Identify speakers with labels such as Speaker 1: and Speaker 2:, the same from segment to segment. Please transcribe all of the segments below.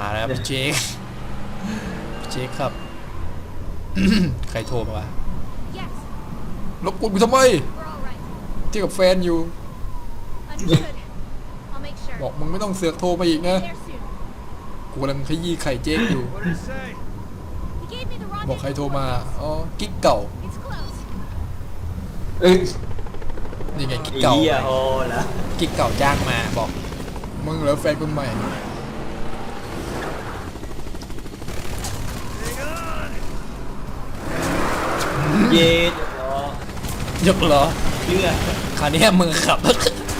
Speaker 1: มาแล้วพี่เจคพี่เจคครับ ใครโทรมาวะ
Speaker 2: Yes,
Speaker 1: รบกวนกูทำไม
Speaker 2: we're all right.
Speaker 1: ที่กับแฟนอยู่
Speaker 2: Understood. I'll make sure.
Speaker 1: บอกมึงไม่ต้องเสือกโทรมาอีกนะ
Speaker 2: There soon.
Speaker 1: กูกำลังขยี้ไข่เจ๊กอยู่
Speaker 3: What did it say?
Speaker 2: He gave me the
Speaker 1: บอกใคร
Speaker 2: rendezvous
Speaker 1: โทรมา
Speaker 2: coordinates.
Speaker 1: อ๋อ กิ๊กเก่า
Speaker 2: It's close.
Speaker 4: เอ้ย
Speaker 1: นี่ไงกิ๊ก
Speaker 4: ไอ้
Speaker 1: เก่า
Speaker 4: เหี้ยโอ้ละ
Speaker 1: กิ๊กเก่าจ้างมาบอก มึงเหรอแฟนคนใหม่
Speaker 4: เย็ดล้อย
Speaker 1: กเหรอ
Speaker 4: เชื่อ
Speaker 1: คราวนี้มึงขับ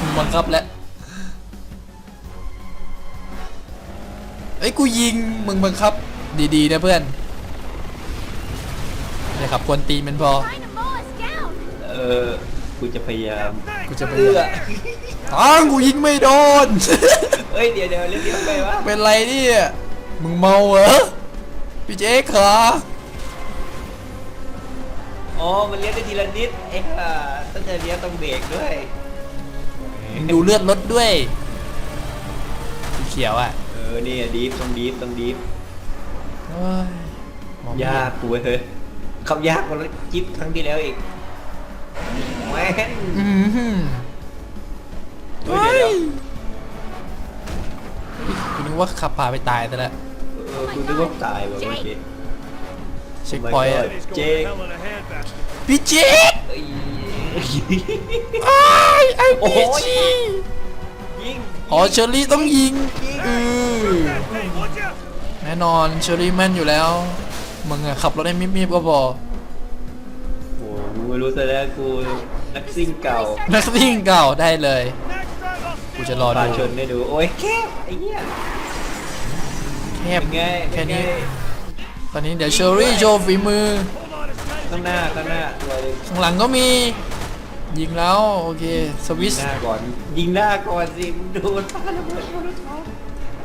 Speaker 1: มึงบังคับแล้วเอ้ยกูยิงมึงบังคับ ดีๆนะเพื่อนอย่าขับกวนตีนมันพอ
Speaker 2: Trying to mow us down.
Speaker 4: เออกูจะพยายาม
Speaker 1: กูจะไป
Speaker 4: เอื้อ
Speaker 1: ทางกูยิงไม่โดน
Speaker 4: เอ้ยเดี๋ยวเดี๋ยวเรียกๆไปวะ
Speaker 1: เป็นไรเนี่ย มึงเมาเหรอ พี่เจ๊ขา
Speaker 4: อ๋อ มันเลี้ยงได้ทีละนิด เอ้ห่าถ้าจะเลี้ยงต้องเบรกด้วย
Speaker 1: มึงดูเลือดรถด้วยสีเขียวอะ
Speaker 4: เออเนี่ยดีฟต้องดีฟต้องดีฟ
Speaker 1: โอ้ยมองไม่
Speaker 4: ยา
Speaker 1: เห็
Speaker 4: ก
Speaker 1: น
Speaker 4: กูเว้ยเฮ้ยขับยากกว่าจิ๊บครั้งที่แล้วอีกแม่น
Speaker 1: อือหือ
Speaker 4: เฮ้ยเดี๋ยว
Speaker 1: กูนึกว่าขับพาไปตายแต่ละ
Speaker 4: เออกูนึกว่าตายว่ะเมื่อกี้
Speaker 1: เช็คพอยต์อะ
Speaker 3: He's going
Speaker 4: Jake.
Speaker 3: to hell in a handbasket.
Speaker 1: พี่เจ๊ก
Speaker 4: เอ้ย
Speaker 1: ไอ้ายไอ้
Speaker 4: โอ้
Speaker 1: พี่
Speaker 4: โห
Speaker 1: จี
Speaker 4: ยิง
Speaker 1: อ๋อเชอรี่ต้องยิงเออ
Speaker 3: Hey, watch out!
Speaker 1: แน่นอนเชอรี่แม่นอยู่แล้วมึงอะขับรถให้มีบๆก็พอ
Speaker 4: โอ้โหกูไม่รู้ซะแล้วกูนักซิ่งเก่า
Speaker 1: นักวิ่งเก่าได้เลย
Speaker 3: Next drive, I'll
Speaker 1: กู
Speaker 3: steal
Speaker 1: จะรอ
Speaker 4: ปา
Speaker 1: ดู
Speaker 4: ชนได้ดู โอ้ยแคบไอ้เหี้ย
Speaker 1: แคบ
Speaker 4: เป็นไง
Speaker 1: แค่
Speaker 4: เป็นไง
Speaker 1: นี้ ตอนนี้เดี๋ยวเชอรี่โชว์ฝีมือ
Speaker 3: Hold on as tight as
Speaker 4: ข้างหน้าข้างหน้าตัวเลย
Speaker 1: ข้างหลังก็มียิงแล้วโอเคสวิ
Speaker 4: ยิ
Speaker 1: ส
Speaker 4: งหน้าก่อน ยิงหน้าก่อนสิมึงดูท่าระเบิดโมโลทอฟ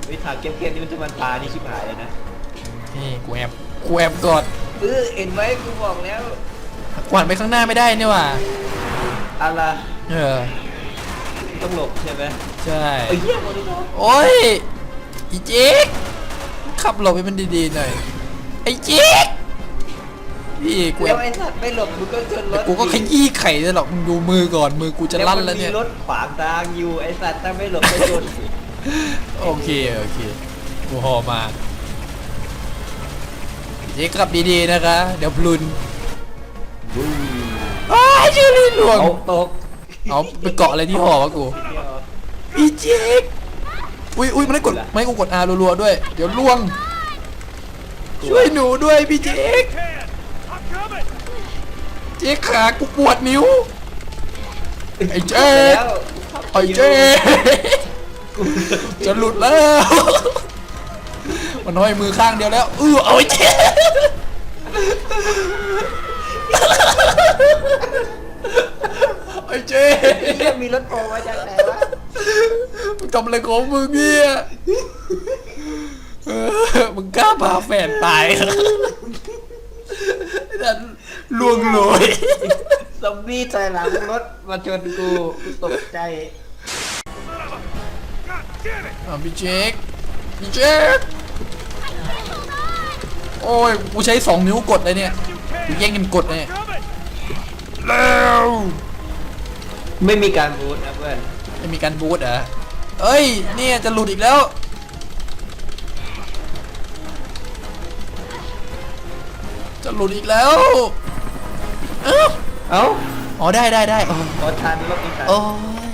Speaker 4: ไอ้ถามเข้มๆนี่มันจะมันตานี่ชิบหายเลยนะ
Speaker 1: นี่กูแอบกูแอบกอด
Speaker 4: เออเห็นไหมกูบอกแล้ว
Speaker 1: กวาดไปข้างหน้าไม่ได้นี่หว่า
Speaker 4: อะไร
Speaker 1: เออ
Speaker 4: ต้องหลบใช่ไหม
Speaker 1: ใช่
Speaker 4: ไอ้เหี้ยโมโลทอฟ
Speaker 1: โอ้ยอีเจ๊กขับหลบให้มันดีๆหน่อย ไอ้เจ๊กพี่กูแอ
Speaker 4: แล้ว
Speaker 1: บ
Speaker 4: ไอ้สัตว์ไม่หลบมึงก็ชนร
Speaker 1: แต่
Speaker 4: ถ
Speaker 1: กูก็ขยี้ไข่เลยหรอกมึงดูมือก่อนมือกูจะลั่นแล้วเนี่ย
Speaker 4: มัมีรถขวางทางอยู่ไอ้สัตว์ถ้าไม่หลบก็ชน
Speaker 1: โอเค โอเค กูหอมาเจ๊กลับดีๆนะคะ เดี๋ยวพลุนอ้ายชื่อลีหลวง
Speaker 4: เอาตก
Speaker 1: เอาไปเกาะอะไรที่หอวะกู อีเจ๊กอุ้ยอุ้ยมันได้กดไม่ให้กูกด R รัวๆด้วย เดี๋ยวล่วง ช่วยหนูด้วยพี่เจ๊ก
Speaker 3: can! I'm coming!
Speaker 1: เจ๊กขากูปวดนิ้ว ไอ้เจ๊
Speaker 4: แล้
Speaker 1: ก
Speaker 4: ว
Speaker 1: ไอ้เจ๊กจะหลุดแล้ว มันน้อยมือข้างเดียวแล้วเออเอาไอ้เจ๊กไอ้เจ๊ก
Speaker 4: เหี้ยมีรถโผล่มาจากไหนวะ
Speaker 1: มึงทำอะไรของมึงเนี่ย เออมึงกล้าพาแฟนตายเหรอนั่นลวงโรย
Speaker 4: ซอมบี้ถอยหลังรถมาชนกูกูตกใจ
Speaker 3: God damn it!
Speaker 1: อะพี่เจ๊กพี่เจ๊กโอ้ยกูใช้สองนิ้วกดเลยเนี่ยกู
Speaker 3: You
Speaker 1: แย่ง
Speaker 3: can!
Speaker 1: กันกดเลย
Speaker 3: Coming!
Speaker 1: แล้ว
Speaker 4: ไม่มีการบูทนะเพื่อน
Speaker 1: จะมีการบูทเหรอเอ้ยเนี่ยจะหลุดอีกแล้ว จะหลุดอีกแล้ว เอ้า
Speaker 4: เอ้า
Speaker 1: อ๋อได้ได้ได้โอ้
Speaker 4: ขอทันรอบอีกครั้ง
Speaker 1: โอ้ย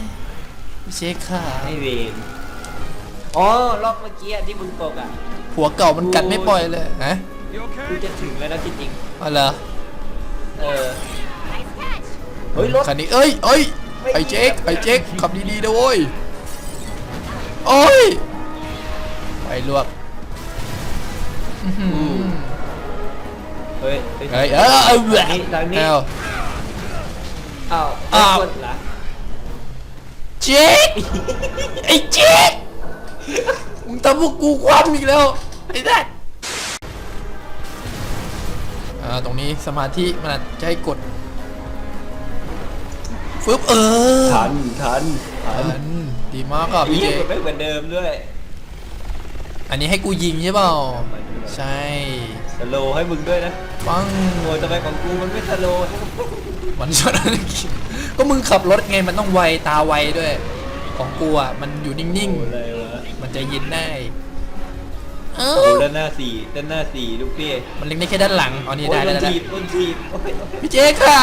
Speaker 1: พี่เช็คค่ะ
Speaker 4: ให้เวนอ๋อรอบเมื่อกี้อะที่มึงตกอะ
Speaker 1: ผัวเก่ามันกัดไม่ปล่อยเลยฮะ
Speaker 3: You
Speaker 4: กู
Speaker 3: okay?
Speaker 4: จะถึงแล้วนะจริง
Speaker 1: อ๋อเหรอ
Speaker 4: ๆเออ
Speaker 2: Nice catch.
Speaker 4: เฮ้ยรถ
Speaker 1: คันนี้เอ้ยเอ้ยไอ้เจ๊กไอ้เจ๊กขับดีๆนะเว้ยโอ้ยไปลวกอื้อหือ
Speaker 4: เฮ้ย
Speaker 1: เฮ้ยเออเออเออ
Speaker 4: นี่ทางนี้
Speaker 1: เอา
Speaker 4: อ้าว
Speaker 1: อ้าว
Speaker 4: ไม่กดเหรอ
Speaker 1: เจ๊กไอ้เจ๊กมึงทำพวกกูคว่ำอีกแล้วไอ้แดดอ่าตรงนี้สมาธิมันอาจจะให้กดฟึบเออ
Speaker 4: ทันทันทั
Speaker 1: อั
Speaker 4: น
Speaker 1: นดีมากอะพี่
Speaker 4: ยี่
Speaker 1: เจ๊
Speaker 4: กดไม่เหมือนเดิมด้วย
Speaker 1: อันนี้ให้กูยิงใช่เปล่า ใช่
Speaker 4: สโลว์ให้มึงด้วยนะ
Speaker 1: ปัง
Speaker 4: โอ้ยทำไมของกูมันไม่สโลว์
Speaker 1: มันชนอะไรกินก็มึงขับรถไงมันต้องไวตาไวด้วย ของกูอะมันอยู่นิ่ง
Speaker 4: โอ้เลยวะ
Speaker 1: ๆ มันจะยินได้เอ้า
Speaker 4: โอ้ด้านหน้าสี่ด้านหน้าสี่ลูกพี่
Speaker 1: มันเล็งได้แค่ด้านหลังเอานี่
Speaker 4: โอ้
Speaker 1: ได้
Speaker 4: ย
Speaker 1: ได้
Speaker 4: โดน
Speaker 1: ได้
Speaker 4: ทีบโดนทีบโอ้ย
Speaker 1: พี่เจ๊ค่ะ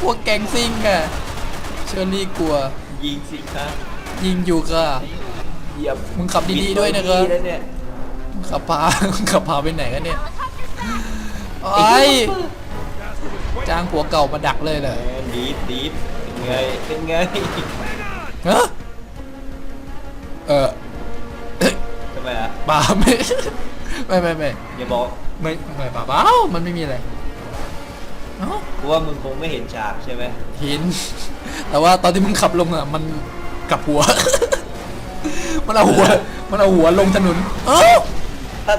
Speaker 1: พวกแกงซิงอะเชอรี่กลัว
Speaker 4: ยิงสิครับ
Speaker 1: ยิงอยู่ค่ะ
Speaker 4: เหยียบ
Speaker 1: มึงขับดีๆด้วยนะครับ
Speaker 4: แล้วเนี่ย
Speaker 1: ขับพาขับพาไปไหนกันเนี่ย ไอ้ยจ้างผัวเก่ามาดักเลยเหรอ
Speaker 4: แหมดีดดีดเป็นไงเป็นไง
Speaker 1: ฮะเออ
Speaker 4: ทำไมอะ
Speaker 1: ป่าไม่ไม่ไม่ไม่
Speaker 4: อย่าบอก
Speaker 1: ไม่ไม่ป่าเปล่ามันไม่มีอะไรเอ้า
Speaker 4: กูว่ามึงคงไม่เห็นฉากใช่ไหม
Speaker 1: เห็น แต่ว่าตอนที่มึงขับลงอะมันกลับหัว มันเอาหัว มันเอาหัวลงถนน เอ้า
Speaker 4: ท่าน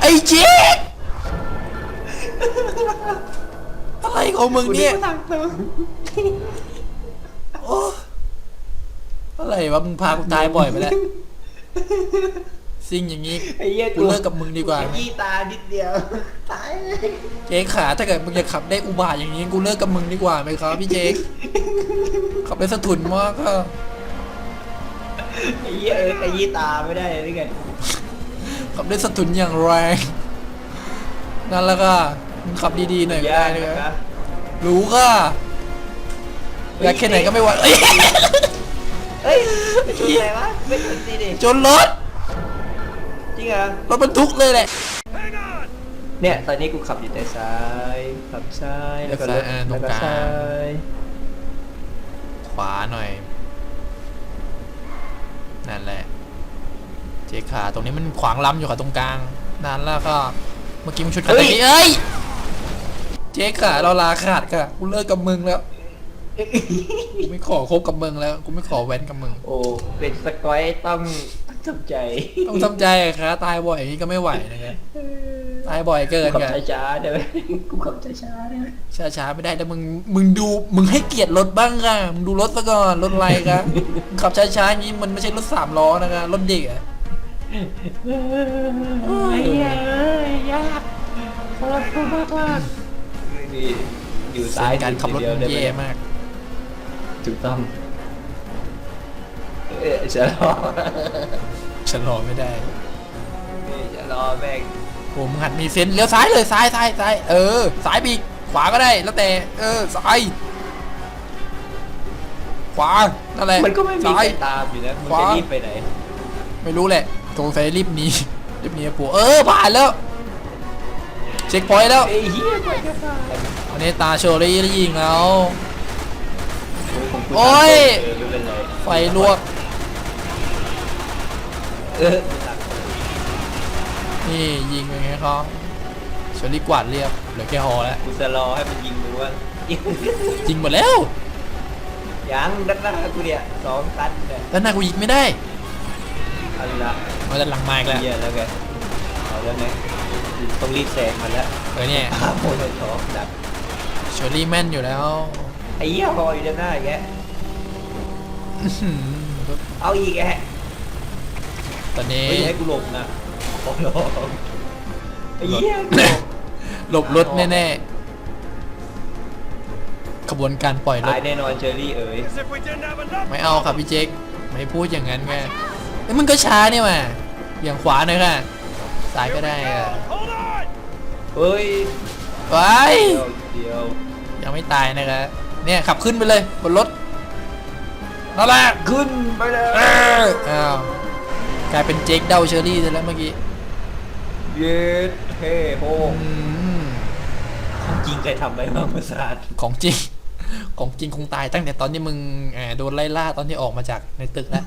Speaker 1: ไอ้เจ๊ก อะไรของมึงเนี่ย
Speaker 4: กูกว่าทางตรง
Speaker 1: โอ้อะไรวะมึงพากูตายบ่อยไปแล้วซิ่งอย่างนี้
Speaker 4: ไอ้เหี้ย
Speaker 1: กูเลิกกับมึงดีกว่าไหม
Speaker 4: ยี่ตานิดเดียวตายเลย
Speaker 1: เจ๊ขาถ้าเกิดมึงจะขับได้อุบาทอย่างนี้กูเลิกกับมึงดีกว่าไหมครับพี่เจ๊กขับได้สะทุนมากค่ะ
Speaker 4: ไอ้เหี้ยเออไอ้ยี่ตาไม่ได้เลยนี่ไง
Speaker 1: ขับได้สะทุนอย่างแรงนั่นแหละค่ะมึง ขับดีๆหน่อยก็
Speaker 4: ยา
Speaker 1: ได้
Speaker 4: ก
Speaker 1: นะ
Speaker 4: นะ
Speaker 1: ค
Speaker 4: ค
Speaker 1: รั
Speaker 4: รั
Speaker 1: บบรู้ค่ะอยากแค่ไหนก็ไม่ไหวเอ้ย
Speaker 4: เฮ้ยไม่ชนอะไรวะไม่ชนสิดิ
Speaker 1: จนรถ
Speaker 4: จริงเหรอ
Speaker 1: รถบรรทุกเลยแหละ
Speaker 3: Hang on!
Speaker 4: เนี่ยตอนนี้กูขับอยู่แต่ซ้ายขับซ้ายแล้วก็
Speaker 1: เลี้ยวซ้ายอ่าตรง
Speaker 4: แล้วก็
Speaker 1: กลาง
Speaker 4: ซ้าย
Speaker 1: ขวาหน่อยนั่นแหละเจ๊ขาตรงนี้มันขวางล้ำอยู่ค่ะตรงกลางนั่นแล้วก็เมื่อกี้มึงชุดกันตะกี้เอ้ย เจ๊ขาเราลาขาดค่ะกูเลิกกับมึงแล้วกูไม่ขอคบกับมึงแล้วกูไม่ขอแว้นกับมึง
Speaker 4: โอ้ เป็นสกอยต้องต้องทำใจ
Speaker 1: ต้องทำใจอะค่ะตายบ่อยอย่างนี้ก็ไม่ไหวนะครับตายบ่อยเกิน
Speaker 4: ขับ
Speaker 1: กัน
Speaker 4: ช้าๆได้ไหมกูขับช้าๆได้ไหม
Speaker 1: ช้าๆไม่ได้แต่มึงมึงดูมึงให้เกียรติรถบ้างค่ะมึงดูรถซะก่อนรถอะไรครับมึงขับช้าๆอย่างนี้มันไม่ใช่รถสามล้อนะคะรถเด็กอะ
Speaker 4: ไอ้เหี้ยเอ้ยยากสำหรับกูมากมาก นี่อยู่
Speaker 1: สา
Speaker 4: ซ้าย
Speaker 1: ยการขับรถ
Speaker 4: เดียว
Speaker 1: มัน
Speaker 4: ได้ไห
Speaker 1: แย่มาก
Speaker 4: ถูกต้องเอ๊ะจะรอ
Speaker 1: ฉันรอไม่ได้
Speaker 4: นี่จะรอแม่ง
Speaker 1: ผมหัดมีเซนส์เลี้ยวซ้ายเลยซ้ายซ้ายซ้ายเออซ้ายบีกขวาก็ได้แล้วแต่ เออซ้ายขวานั่นแหละ
Speaker 4: มันก็ไม่มี
Speaker 1: ซ้า
Speaker 4: ใค
Speaker 1: ย
Speaker 4: รตามอยู่นะมึง
Speaker 1: ขวา
Speaker 4: จะรีบไปไหน
Speaker 1: ไม่รู้แหละสงสัยรีบหนีรีบหนีผัวเออผ่านแล้ว เช็คพอยต์แล้ว
Speaker 4: ไอ้เหี้ยไปจะตาย
Speaker 1: วันนี้ตาโชรี่ได้ยิงแล้ว
Speaker 4: ของกู
Speaker 1: โอ้ย
Speaker 4: เออไม่เป็นไร
Speaker 1: ไฟลวก
Speaker 4: เออ
Speaker 1: นี่ยิงไปไงเขาโชรี่กวาดเรียบเหลือแค่ฮอแล้ว
Speaker 4: กูจะรอให้มันยิงมึงว่ายิง
Speaker 1: ยิงหมดแล้ว
Speaker 4: ยังด้านหน้ากูเนี่ยสองตันเนี่ย
Speaker 1: ด้านหน้ากูยิงไม่ได้
Speaker 4: เอาละ
Speaker 1: มาด้านหลังไมค์แล้ว
Speaker 4: เหี้ยแล้วไง เอาแล้วไงต้องรีบแซงมันแล้ว
Speaker 1: เออเนี่ย
Speaker 4: อ้าวโอ้ยท้องดับ
Speaker 1: โชรี่แม่นอยู่แล้ว
Speaker 4: ไอ้เหี้ยรออยู่ด้านหน้าอีกแก
Speaker 1: อื้อหือ
Speaker 4: เอาอีกแก
Speaker 1: ตอนนี้
Speaker 4: เฮ้ยให้กูหลบนะขอร้องไอ้เหี้ยกูหลบ
Speaker 1: หลบรถแน่ๆขบวนการปล่อยรถ
Speaker 4: ตายแน่นอนเชอรี่เอ๋ย
Speaker 3: As if we didn't have enough!
Speaker 1: ไม่เอาครับพี่เจ๊กไม่พูดอย่างนั้นไงเอ้ยมึงก็ช้านี่มาอย่างขวาหน่อยค่ะ ซ้ายก็ได้อะ
Speaker 3: Hold on!
Speaker 4: เฮ้ย
Speaker 1: ไป
Speaker 4: เดียวเดียว
Speaker 1: ยังไม่ตายนะครับเนี่ยขับขึ้นไปเลยบนรถนั่นแหละ
Speaker 4: ขึ้นไปเลย
Speaker 1: เอออ้าวกลายเป็นเจ๊กเดาเชอรี่ไปแล้วเมื่อกี้
Speaker 4: เย็ดเฮ้โฮ
Speaker 1: อืม
Speaker 4: จริงใครทำไปบ้างประสาท
Speaker 1: ของจริง ของจริงคงตายตั้งแต่ตอนที่มึงเอ่อโดนไล่ล่าตอนที่ออกมาจากในตึกแล้ว